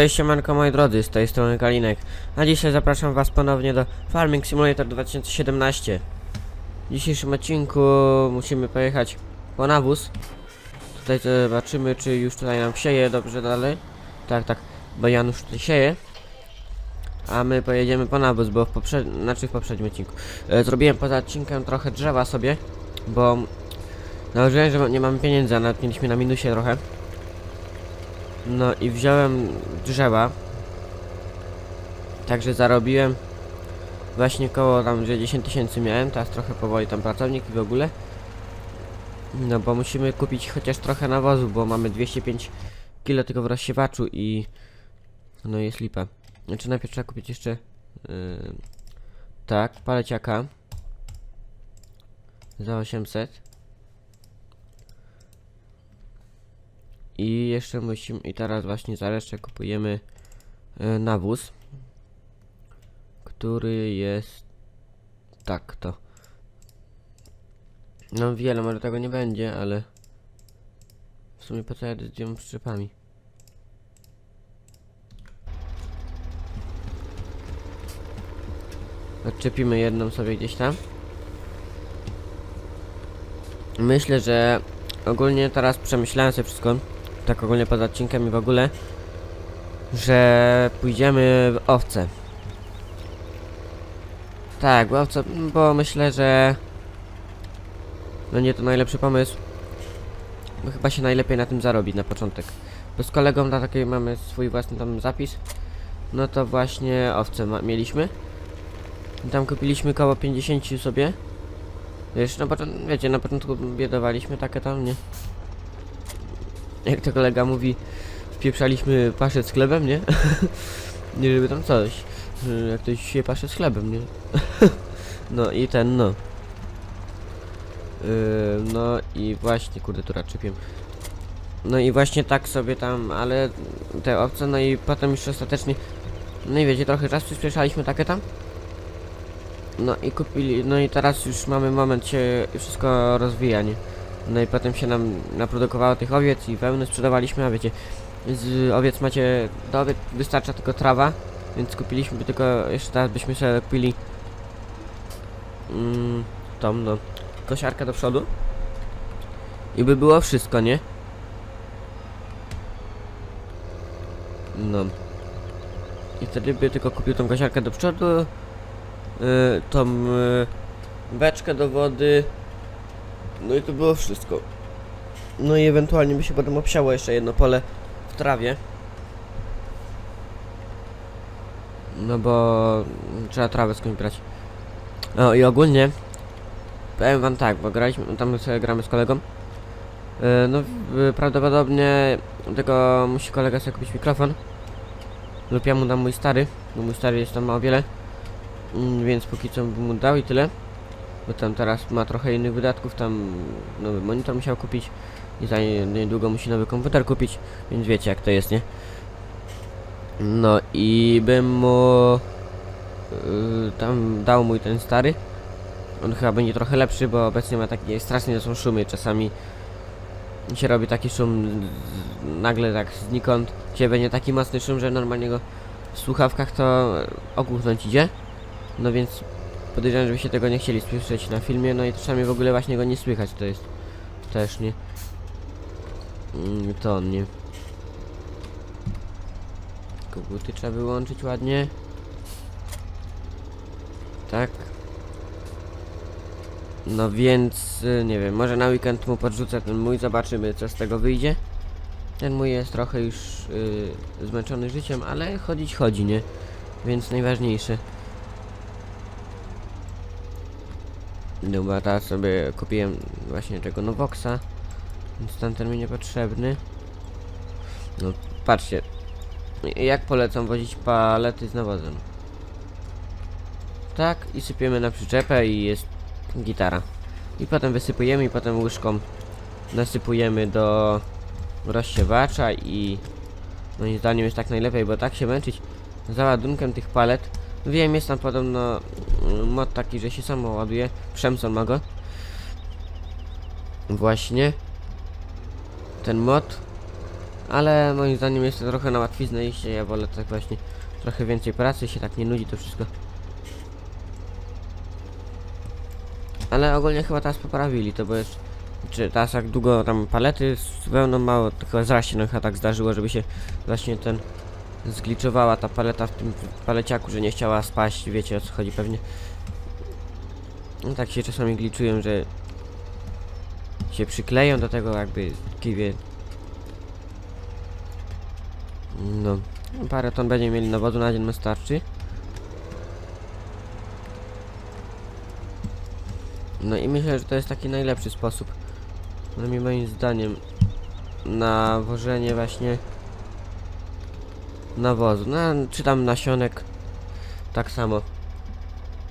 Cześć siemanko moi drodzy, z tej strony Kalinek, a dzisiaj zapraszam was ponownie do Farming Simulator 2017 W dzisiejszym odcinku musimy pojechać po nawóz. Tutaj zobaczymy czy już tutaj nam sieje dobrze dalej. Tak, tak, bo Janusz tutaj sieje. A my pojedziemy po nawóz, bo w poprzednim, znaczy w poprzednim odcinku. E, Zrobiłem poza odcinkiem trochę drzewa sobie, bo Nałożyłem, że nie mamy pieniędzy, a nawet mieliśmy na minusie trochę no i wziąłem drzewa. Także zarobiłem właśnie koło tam, że 10 tysięcy miałem, teraz trochę powoli tam pracownik i w ogóle. No bo musimy kupić chociaż trochę nawozu, bo mamy 205 kilo tylko w rozsiewaczu i no jest lipa. Znaczy najpierw trzeba kupić jeszcze yy, tak, paleciaka za 800 I jeszcze musimy, i teraz właśnie za resztę kupujemy e, nawóz, który jest tak to. No wiele, może tego nie będzie, ale w sumie po co z dwiema przyczepami? Odczepimy jedną sobie gdzieś tam. Myślę, że ogólnie teraz przemyślałem sobie wszystko tak ogólnie poza odcinkiem i w ogóle, że pójdziemy w owce. Tak, w owce, bo myślę, że będzie to najlepszy pomysł. Bo chyba się najlepiej na tym zarobić na początek. Bo z kolegą na takiej mamy swój własny tam zapis. No to właśnie owce mieliśmy. I tam kupiliśmy koło 50 sobie. Wiesz, na początku, wiecie, na początku biedowaliśmy takie tam, nie? Jak to kolega mówi, wpieprzaliśmy paszę z chlebem, nie? nie żeby tam coś. Jak ktoś się pasze z chlebem, nie? no i ten, no. Yy, no i właśnie, kurde, tu raczej No i właśnie tak sobie tam, ale te owce, no i potem już ostatecznie, no i wiecie, trochę czasu przyspieszaliśmy takie tam. No i kupili, no i teraz już mamy moment się wszystko rozwija, nie? No i potem się nam naprodukowało tych owiec i wełny sprzedawaliśmy, a wiecie, z owiec macie, do owiec wystarcza tylko trawa, więc kupiliśmy tylko, jeszcze teraz byśmy sobie kupili mm, tą, no, kosiarkę do przodu i by było wszystko, nie? No. I wtedy by tylko kupił tą kosiarkę do przodu, yy, tą yy, beczkę do wody, no i to było wszystko. No i ewentualnie by się potem obsiało jeszcze jedno pole w trawie. No bo trzeba trawę skądś brać. No i ogólnie powiem wam tak, bo graliśmy, tam sobie gramy z kolegą. Yy, no prawdopodobnie tego musi kolega sobie kupić mikrofon. Lub ja mu dam mój stary, bo mój stary jest tam ma o wiele. Yy, więc póki co bym mu dał i tyle bo tam teraz ma trochę innych wydatków, tam nowy monitor musiał kupić i za niedługo musi nowy komputer kupić, więc wiecie jak to jest, nie? No i bym mu yy, tam dał mój ten stary. On chyba będzie trochę lepszy, bo obecnie ma takie strasznie są szumy, czasami się robi taki szum nagle tak znikąd. Cię będzie taki mocny szum, że normalnie go w słuchawkach to ogłuchnąć idzie. No więc Podejrzewam, żeby się tego nie chcieli słyszeć na filmie, no i czasami w ogóle właśnie go nie słychać, to jest też nie. Mm, to on nie. Koguty trzeba wyłączyć ładnie. Tak. No więc, y, nie wiem, może na weekend mu podrzucę ten mój, zobaczymy co z tego wyjdzie. Ten mój jest trochę już yy, zmęczony życiem, ale chodzić chodzi, nie? Więc najważniejsze. No bo sobie kupiłem właśnie tego Novoxa, więc tamten mi niepotrzebny. No patrzcie, jak polecam wozić palety z nawozem. Tak i sypiemy na przyczepę i jest gitara. I potem wysypujemy i potem łyżką nasypujemy do rozsiewacza i moim zdaniem jest tak najlepiej, bo tak się męczyć za ładunkiem tych palet Wiem, jest tam podobno mm, mod taki, że się samo ładuje. Przemson ma go. Właśnie. Ten mod. Ale moim zdaniem jest to trochę na łatwiznę iście, ja wolę tak właśnie trochę więcej pracy, się tak nie nudzi to wszystko. Ale ogólnie chyba teraz poprawili to, bo jest... Czy teraz jak długo tam palety z wełną mało, chyba zaraz się nam chyba tak zdarzyło, żeby się właśnie ten... Zgliczowała ta paleta w tym paleciaku, że nie chciała spaść, wiecie o co chodzi pewnie. No tak się czasami gliczują, że się przykleją do tego jakby kiwie. No, parę ton będziemy mieli nawozu na dzień wystarczy. No i myślę, że to jest taki najlepszy sposób, przynajmniej moim zdaniem, na wożenie właśnie nawozu. No, czy tam nasionek, tak samo.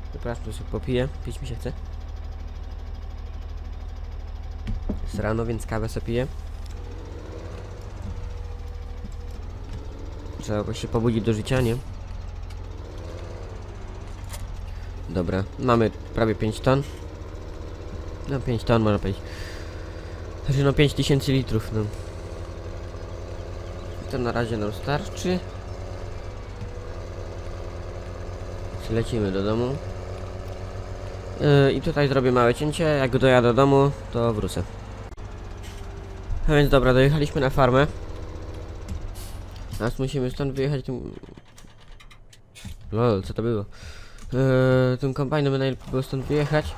Przepraszam, że sobie popiję, pić mi się chce. Jest rano, więc kawę sobie piję. Trzeba się pobudzić do życia, nie? Dobra, mamy prawie 5 ton. No 5 ton można powiedzieć. Znaczy no 5000 litrów, no. To na razie nam starczy. Lecimy do domu. Yy, I tutaj zrobię małe cięcie. Jak dojadę do domu, to wrócę. A więc dobra, dojechaliśmy na farmę. Teraz musimy stąd wyjechać tym... Lol, co to było? Yy, tym kombajnem najlepiej było stąd wyjechać.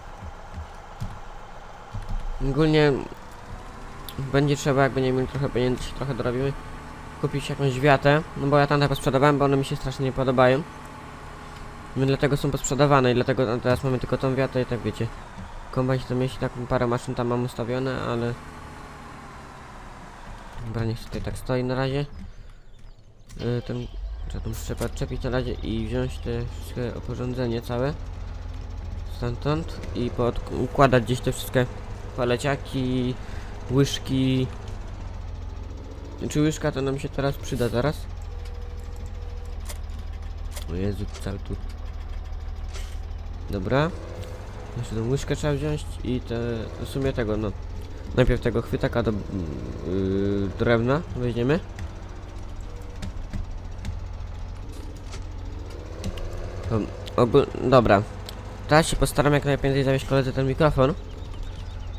Ogólnie... Będzie trzeba, jak będziemy mieli trochę pieniędzy, trochę dorobimy. Kupić jakąś wiatę, no bo ja tam posprzedawałem, bo one mi się strasznie nie podobają. My dlatego są posprzedawane i dlatego teraz mamy tylko tą wiatę i tak wiecie. Kombajn się tam mieści, taką parę maszyn tam mam ustawione, ale... Dobra, niech tutaj tak stoi na razie. Yy, ten... Trzeba tą szczepę odczepić na razie i wziąć te wszystkie oporządzenie całe. Stamtąd i układać gdzieś te wszystkie paleciaki, łyżki. Czy łyżka to nam się teraz przyda zaraz? O Jezu, cały tu. Dobra. Jeszcze tą łyżkę trzeba wziąć i te, w sumie tego, no. Najpierw tego chwytaka do yy, drewna weźmiemy. Ogól, dobra. Teraz się postaram jak najprędzej zawieźć koledze ten mikrofon.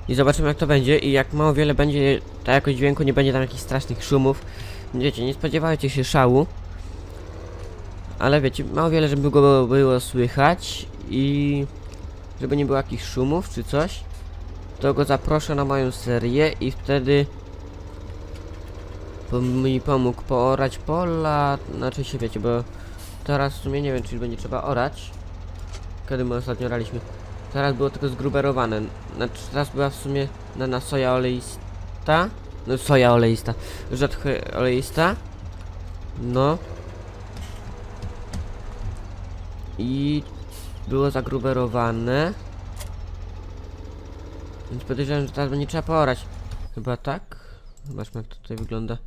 I zobaczymy jak to będzie i jak mało wiele będzie ta jakość dźwięku, nie będzie tam jakichś strasznych szumów. Wiecie, nie spodziewajcie się szału. Ale wiecie, mało wiele, żeby go było słychać i żeby nie było jakichś szumów czy coś, to go zaproszę na moją serię i wtedy mi pomógł poorać pola, znaczy się wiecie, bo teraz w sumie nie wiem, czy będzie trzeba orać. Kiedy my ostatnio oraliśmy? Teraz było tylko zgruberowane, znaczy teraz była w sumie na, na soja oleista, no soja oleista, rzadko oleista, no i było zagruberowane. Więc podejrzewam, że teraz będzie trzeba poorać. Chyba tak? Zobaczmy jak to tutaj wygląda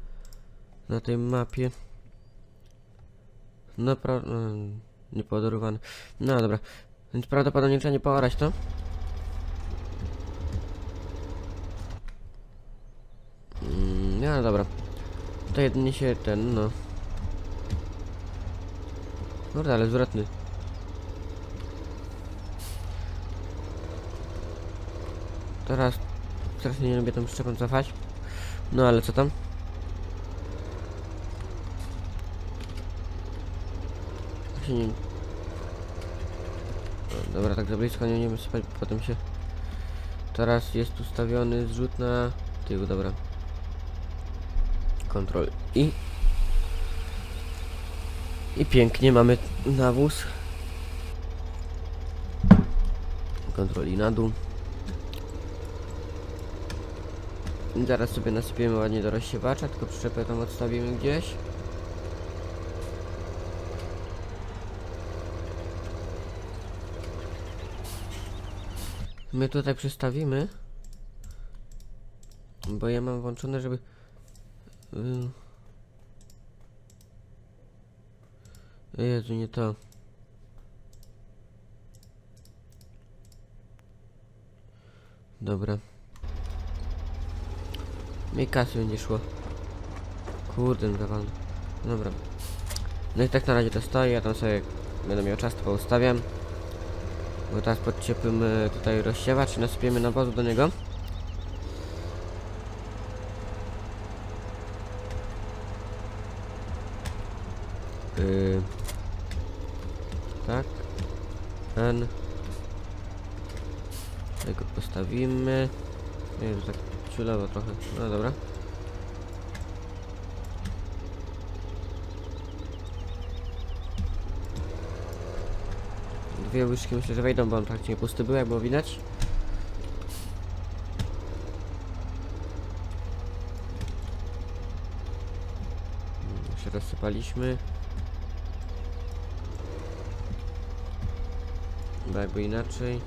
na tej mapie. No pra... No, nie podarowane. No dobra. Więc prawdopodobnie trzeba nie poorać to. Mm, no dobra. To jedynie się ten, no. Kurde, ale zwrotny. Teraz strasznie nie lubię tą szczepą cofać. No ale co tam? Nie... Dobra, tak za blisko nie będziemy sypać, potem się... Teraz jest ustawiony zrzut na tył, dobra. Kontrol i... I pięknie mamy nawóz. Kontroli na dół. Zaraz sobie nasypiemy ładnie do rozsiewacza, tylko przyczepę tam odstawimy gdzieś. My tutaj przystawimy. Bo ja mam włączone, żeby... Yy... Jezu, nie to. Dobra. Mniej kasy będzie szło. Kurde, no dawal. Dobra. No i tak na razie to stoi, ja tam sobie będę miał czas, to poustawiam. Bo teraz podcieplimy tutaj rozsiewacz i nasypiemy nawozu do niego. Yy, tak. Ten. Tego postawimy. Nie wiem, tak trochę. No dobra. Dwie łyżki myślę, że wejdą, bo on praktycznie pusty był, jak było widać. Mm, Się rozsypaliśmy. Bo jakby inaczej.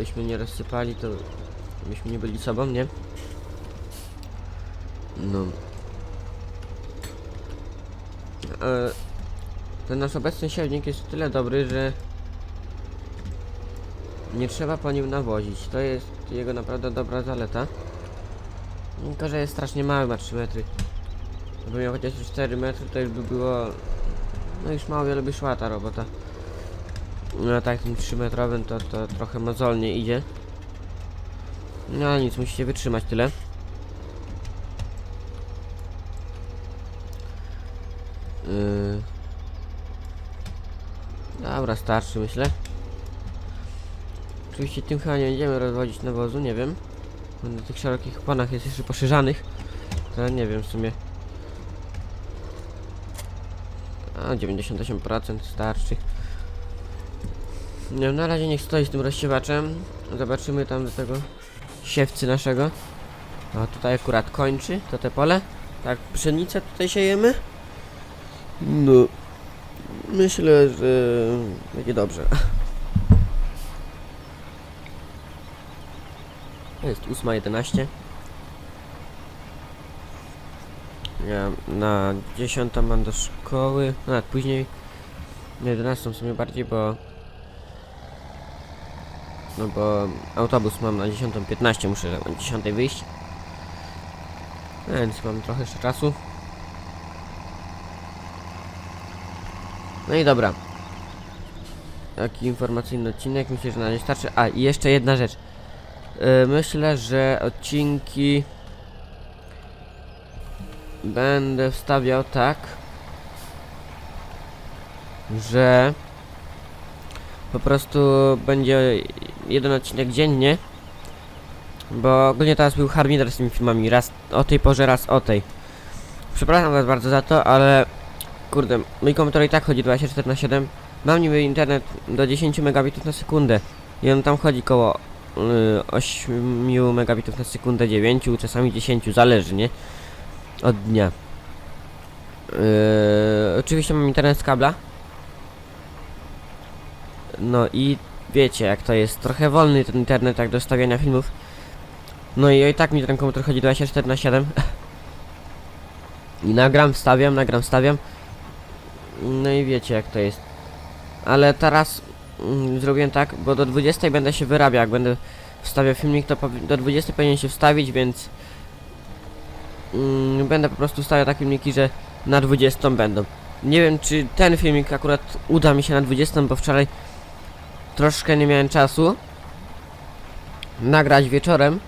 Jakbyśmy nie rozsypali, to byśmy nie byli sobą, nie? No. E, ten nasz obecny siewnik jest tyle dobry, że nie trzeba po nim nawozić. To jest jego naprawdę dobra zaleta. Tylko, że jest strasznie mały, ma 3 metry. Gdyby miał chociaż 4 metry, to już by było... No już mało wiele by szła ta robota. No tak, tym 3 metrowym to, to trochę mozolnie idzie. No nic, musicie wytrzymać tyle. Yy... Dobra, starszy myślę. Oczywiście tym chyba nie będziemy rozwodzić nawozu, nie wiem. Na tych szerokich ponach jest jeszcze poszerzanych. To nie wiem w sumie. A, 98% starczy. Wiem, na razie niech stoi z tym rozsiewaczem. Zobaczymy tam do tego siewcy naszego. A tutaj akurat kończy to te pole. Tak, pszenicę tutaj siejemy. No, myślę, że będzie dobrze. Jest 8.11. Ja na 10 mam do szkoły, no, nawet później. Na 11 w sumie bardziej, bo... No bo autobus mam na 10.15, muszę o 10 wyjść. Więc mam trochę jeszcze czasu. No i dobra. Taki informacyjny odcinek, myślę, że na nie starczy. A, i jeszcze jedna rzecz. Yy, myślę, że odcinki będę wstawiał tak, że po prostu będzie jeden odcinek dziennie, bo ogólnie teraz był harmider z tymi filmami, raz o tej porze, raz o tej. Przepraszam was bardzo za to, ale kurde, mój komputer i tak chodzi 24 na 7 Mam niby internet do 10 megabitów na sekundę i on tam chodzi koło y, 8 megabitów na sekundę, 9, czasami 10, zależy, nie? Od dnia. Yy, oczywiście mam internet z kabla. No i wiecie jak to jest, trochę wolny ten internet jak do stawiania filmów. No i i tak mi ten komputer chodzi 24 na 7 I nagram, wstawiam, nagram, wstawiam. No i wiecie jak to jest. Ale teraz mm, zrobiłem tak, bo do 20 będę się wyrabiał. Jak będę wstawiał filmik, to do 20 powinien się wstawić, więc mm, będę po prostu wstawiał takie filmiki, że na 20 będą. Nie wiem, czy ten filmik akurat uda mi się na 20, bo wczoraj troszkę nie miałem czasu nagrać wieczorem.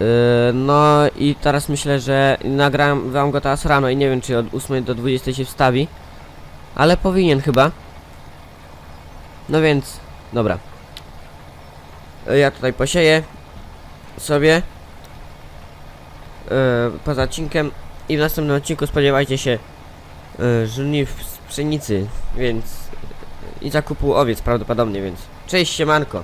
Yy, no i teraz myślę, że nagram wam go teraz rano i nie wiem, czy od 8 do 20 się wstawi. Ale powinien chyba. No więc, dobra. E, Ja tutaj posieję sobie e, poza odcinkiem i w następnym odcinku spodziewajcie się e, żniw z pszenicy, więc i zakupu owiec prawdopodobnie, więc cześć siemanko.